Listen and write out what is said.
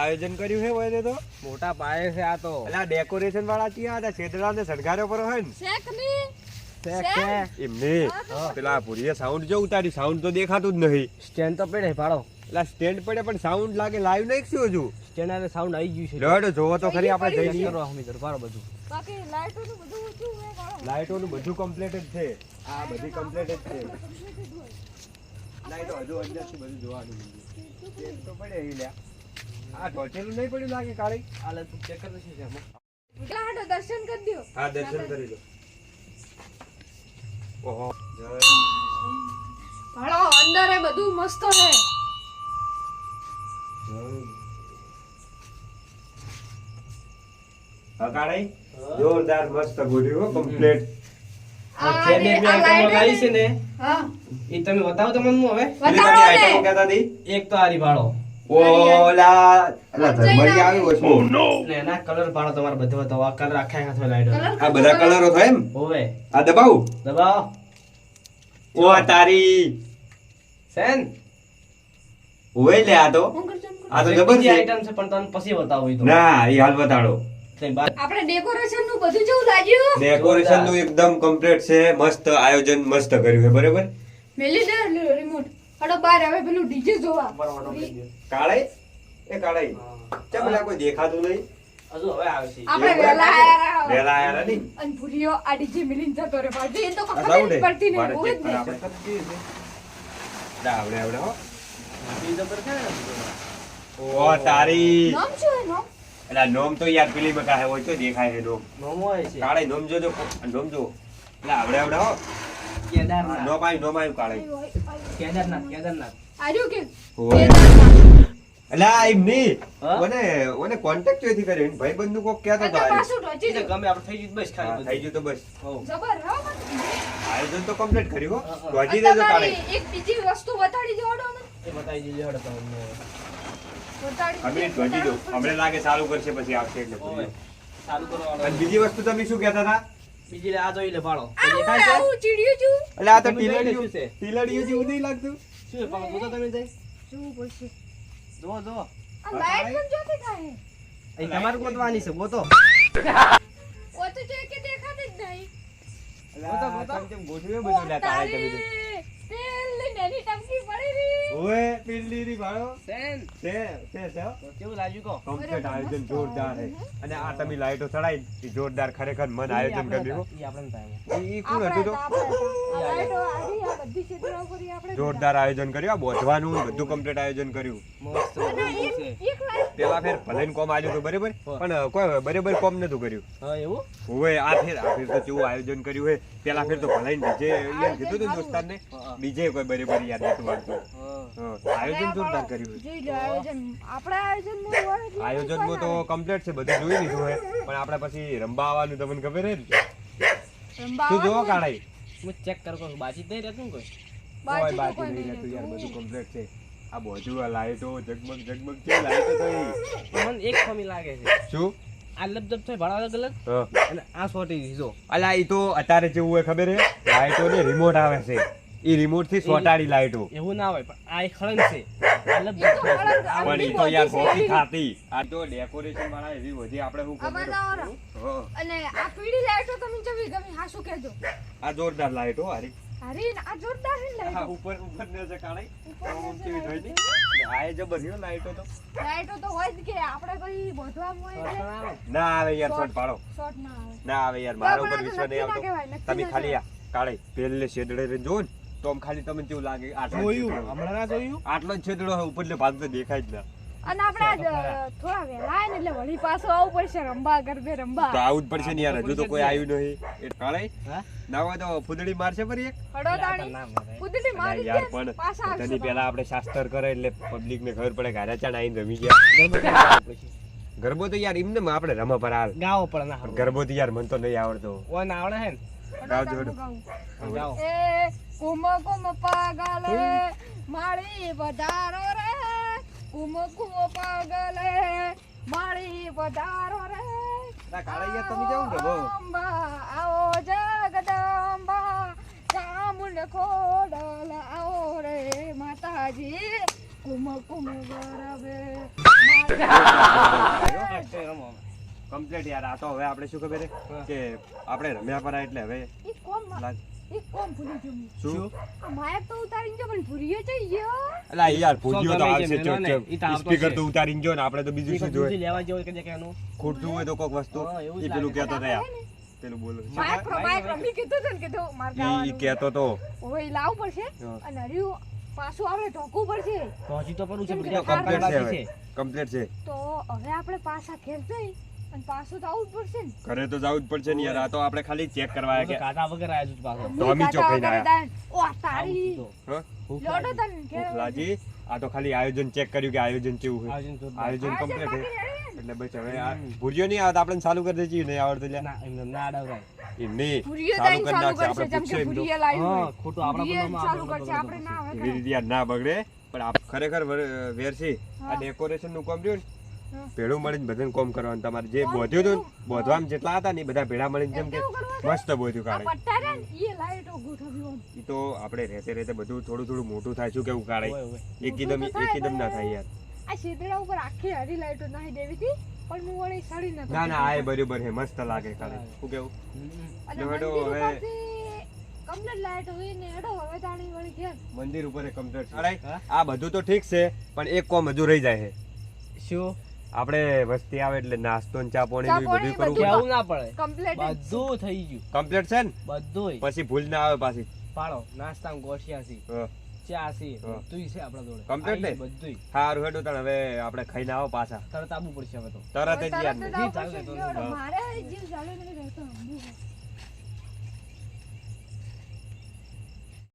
આયોજન કર્યું છે હોય તો? મોટા પાયે છે આ તો. એટલે ડેકોરેશન વાળા ક્યાં હતા? છેતરા ને શણગાર્યો પર હોય ને? શેકની છે. એમને? પેલા પુરીએ સાઉન્ડ જો ઉતારી સાઉન્ડ તો દેખાતું જ નહીં. સ્ટેન્ડ તો પડે ભાડો. એટલે સ્ટેન્ડ પડે પણ સાઉન્ડ લાગે લાઈવ નહીં શું હજુ. સ્ટેન્ડ અને સાઉન્ડ આવી ગયું છે. લડ જોવો તો ખરી આપણે જઈ કરો હમી ભાડો બધું. બાકી બધું કાળો. લાઈટોનું બધું કમ્પ્લીટ જ છે. આ બધી કમ્પ્લીટ જ છે. લાઈટો હજુ અંદરથી બધું જોવાનું સ્ટેન્ડ તો પડે એ લ્યા. આ ઢોચેલું નહીં પડ્યું લાગે કાળી? આ તું ચેક કરી દે છે. એકલા દર્શન કરી દ્યો. હા દર્શન કરી લો ઓહો. જય અંદર એ બધું મસ્ત છે. હકાળાઈ જોરદાર મસ્ત હો કમ્પ્લીટ આ છે ને હા. એ તમે બતાવો તમને હું હવે. બતાવો ને. એક તો આરી ભાડો ઓલા ને એના કલર ભાડો તમારે બધે આ કલર આખા હાથમાં લાઈટો આ બધા કલરો થાય એમ? હોવે. આ દબાવું. દબાવો. ઓ તારી. સેન. ઓય લે આ તો. આ તો બીજી છે. આઈટમ છે પણ તમને પછી બતાવું તો. ના એ હાલ બતાડો. આપણે ડેકોરેશનનું બધું જેવું લાગ્યું? ડેકોરેશનનું એકદમ કમ્પ્લીટ છે. મસ્ત આયોજન મસ્ત કર્યું છે બરોબર? મેલી દે રિમોટ હડો બાર હવે પેલું ડીજે જોવા. કાળાઈ એ કાળાઈ ચમ પેલા કોઈ દેખાતું નહીં? હજુ હવે આવશે. આપણે વેલા આયા વેલા આયા નથી અને ભૂરીઓ આ ડીજે મિલિન જતો રે પાછી એ તો ખબર પડતી નહીં હોય જ આપણે છે. ના, આવડે આવડે હો. ઈ પર કે ઓ તારી. નામ શું એનો એલા નોમ તો યાર પેલી બકા હે હોય તો દેખાય હે નોમ. નોમ હોય છે. કાળે નોમ જોજો નોમ જો એટલે આવડે આવડે હો. કેદાર નો પાઈ નો આવ્યું કાળાઈ કેદારનાથ કેદારનાથ. આર્યું કે? ઓય. એમ નહીં ઓને ઓને કોન્ટેક્ટ ચોથી કર્યો એન ભાઈબંધનું કોક કહેતો તો તો આર્યું. પાછું ઢોચી ઈ તો ગયું. ગમે આપણે થઈ ગયું બસ ખાલી થઈ ગયું તો બસ. જબર હો આયોજન તો કમ્પ્લીટ કર્યું હો. હા. દેજો એક બીજી વસ્તુ બતાડી જોડો મને. બતાવી દીધી હડો તમને. અમે પહોંચી દો. અમને લાગે ચાલુ કરશે પછી આવશે એટલે ચાલુ બીજી વસ્તુ તમે શું કહેતા હતા? બીજી લે આ જોઈ લે ભાડો આવું દેખાય છે? ચીડિયું છું. એટલે આ તો ટીલડિયું છે? ટીલડિયું જેવું નહીં લાગતું. શું છે પાપા પૂછો તમે જાય? શું બોલશે જો જો આ લાઈટ પણ જોતી થાય? એ તમારે ગોતવાની છે ગોતો. ઓ તો જે કે દેખાતી જ નહીં? એટલે આ તમે કેમ ગોઠવે બધું લે કાળાઈ તમે તો. પેલી નાની ટમકી પડી રહી ઓય પિલ્લીની સેન સે સે સે કેવું લાગ્યું કો કમ્પ્લીટ આયોજન જોરદાર હે અને આ તમે લાઈટો ચડાઈ જોરદાર ખરેખર મન આયોજન કર્યું ઈ આપણે થાય ઈ કોણ હતું તો? લાઈટો આડી આ બધી છેતરા કરી આપણે જોરદાર આયોજન કર્યું આ બોધવાનું બધું કમ્પ્લીટ આયોજન કર્યું. પેલા ફેર ભલે ને કોમ આવ્યું હતું બરાબર? પણ કોઈ બરાબર કોમ નતું કર્યું. હા એવું? હવે આ ફેર આ ફેર તો કેવું આયોજન કર્યું હે પેલા ફેર તો ભલે બીજે કીધું હતું દોસ્તારને. બીજે કોઈ બરાબર યાદ નતું હા, આયોજન જોરદાર કર્યું છે. આયોજન. આપણા આયોજનમાં હોય એટલે આયોજનમાં તો કમ્પ્લીટ છે બધું જોઈ લીધું હોય પણ આપણે પછી રંબા આવવાનું તમને ખબર હે ને? શું જોવો કાઢાઈ હું ચેક કરું કોઈ બાજી નહીં રહેતું કોઈ કોઈ? બાજી નહીં રહેતું યાર બધું કમ્પ્લીટ છે. આ બોજુ આ લાઈટો જગમગ જગમગ છે લાઈટો તો મને એક ખમી લાગે છે. શું? આ લબજબ છે ભાડા અલગ? અલગ અને આ સોટી જો. અલા ઈ તો અત્યારે જેવું હોય ખબર હે? લાઈટો ને રિમોટ આવે છે. ઈ રિમોટથી સોટાડી લાઈટો. એવું ના હોય પણ આ એક ખળંગ છે. પણ એ તો યાર કોફી ખાતી. આ તો ડેકોરેશન વાળા એવી બધી આપણે. હા. અને આ પીળી લાઈટો તમે જમી ગમી હા શું કહેજો. આ જોરદાર લાઈટો હારી. હારી આ જોરદાર હે લાઈટો. ઉપર ઉપર ને કાઢાઈ ઉપર ને કેવી છે જોઈ? ને આ એ જબર રહ્યો લાઈટો તો. લાઈટો તો હોય જ કે આપણે કોઈ બોધવામાં હોય ના આવે યાર શોટ પાડો. શોટ ના આવે. ના આવે યાર મારા ઉપર વિશ્વાસ નહીં આવતો. તમે ખાલી આ કાળે પેલે શેડડે રે જો ને. તો ખાલી તમને કેવું લાગે? જોયું હમણાં ના જોયું? આટલો જ છેદડો ઉપરલે ભાગ તો દેખાય જ ના. અને આપણે થોડા વહેલા ને એટલે વળી પાછું આવવું પડશે રંબા ગરબે રંબા તો આવું જ પડશે ને યાર હજુ તો કોઈ આવ્યું નહીં. એ કાળે ના હોય તો ફૂદડી મારશે ફરી એક? હડો તાણી. ના મારી યાર પણ પાછા આવશે પહેલા આપણે શાસ્ત્ર કરે એટલે પબ્લિક ને ખબર પડે હારા ચાણ આઈને રમી ગયા. ગરબો તો યાર એમને આપણે રમા પર હાલ. ગાવો પણ ના ગરબો તો યાર મને તો નહીં આવડતો. ઓ ના આવડે હે. ગાવું. ગાવો એ કુમ કુમ પાગલે માળી વધારો રે. કુમ કુમ પાગલે માળી વધારો રે. ના, કાળા યાર તમે જાઓ ને રમો. આવો જગદંબા ચામુંડ ખોડલ આવો રે માતાજી. કુમ કુમ ગરબે કમ્પ્લીટ યાર આ તો હવે આપણે શું ખબર કે આપણે રમ્યા પરા એટલે હવે એક કોમ લાગ- એક કોમ ભૂલી ગયો શું? માયક તો ઉતારીને ગયો પણ ભૂરીએ જઈ ગયો અલા યાર ભૂલ્યો તો આવશે છે, મેનો ને, ઈ તો આવતો સ્પીકર તો ઉતારીને ગયો ને આપણે તો બીજું શું જોઈએ? લેવા જેવું કે કે એનું. હોય તો કોક વસ્તુ. એ પેલું. કહેતો પેલું બોલો. માયક માયક રમી કીધું મારે ઈ કહેતો તો. લાવવું પડશે. અને હર્યું પાછું આપણે ઢોકવું પડશે. પહોંચી તો પડું છે કમ્પ્લીટ છે કમ્પ્લીટ છે. તો હવે આપણે પાછા ઘેર જઈ પાછું તો જ પડશે ને. ઘરે તો જવું જ પડશે ને યાર. આ તો આપણે ખાલી ચેક કરવા આવ્યા કે કાંટા વગર આયો છું પાછો. તો અમી કાકા આયા. દાન. ઓહ, તારી લોડો. તને ઘેર આ તો ખાલી આયોજન ચેક કર્યું કે આયોજન કેવું છે? આયોજન કમ્પ્લીટ છે. ને. એટલે બસ હવે આ ભૂર્યો નહીં આવતા આપણે ચાલુ કરી દેજી. નહીં આવડતું લ્યા ના, એમને ના ચાલુ કરી નાખશે આપણે જેમ એમ તો ભૂરીએ લાવ્યું હા, ખોટું આપણા ચાલુ કરશે આપણે ના યાર ના બગડે પણ આપ ખરેખર વેરસી. આ ડેકોરેશનનું કામ રહ્યું ને ભેળું મળીને બધાને કોમ કરવાનું. તમારે જે બોધ્યું હતું ને બોધવામાં જેટલા હતા ને એ બધા ભેળા મળીને જેમ કે મસ્ત બોધ્યું કાઢે પટ્ટા રહ્યા ને, ઈ લાઈટો ગોઠવ્યું આમ. એ તો આપણે રહેતે રહેતે બધું થોડું થોડું મોટું થાય શું કેવું કાઢે. એકદમ એકદમ ના થાય યાર. આ શેતળા ઉપર આખી હરી લાઈટો નાખી દેવી હતી પણ હું વળી સડી નતો ના ના આ એ બરોબર હે મસ્ત લાગે શું કેવું? અને હેડો મંદિર હવે- ઉપરથી complete હોય ને હેડો હવે તાણી વળી ઘેર. મંદિર ઉપર કમ્પ્લીટ? આ બધું તો ઠીક છે પણ એક કોમ હજુ રહી જાય છે. શું? આપણે વસ્તી આવે એટલે નાસ્તો ને ચા પાણી બધું કરવું કેવું ના પડે બધું થઈ ગયું કમ્પ્લીટ છે ને બધું પછી ભૂલ ના આવે પાછી પાડો નાસ્તા ગોઠિયા છે હા. ચા છે હા. બધુંય છે આપણા જોડે Complete ને? આઈ સારું હેડું તને હવે આપણે ખાઈને આવો પાછા તરત આવવું પડશે હવે તો તરત જ યાર. તો. મારે જીવ ચાલે રહેતો.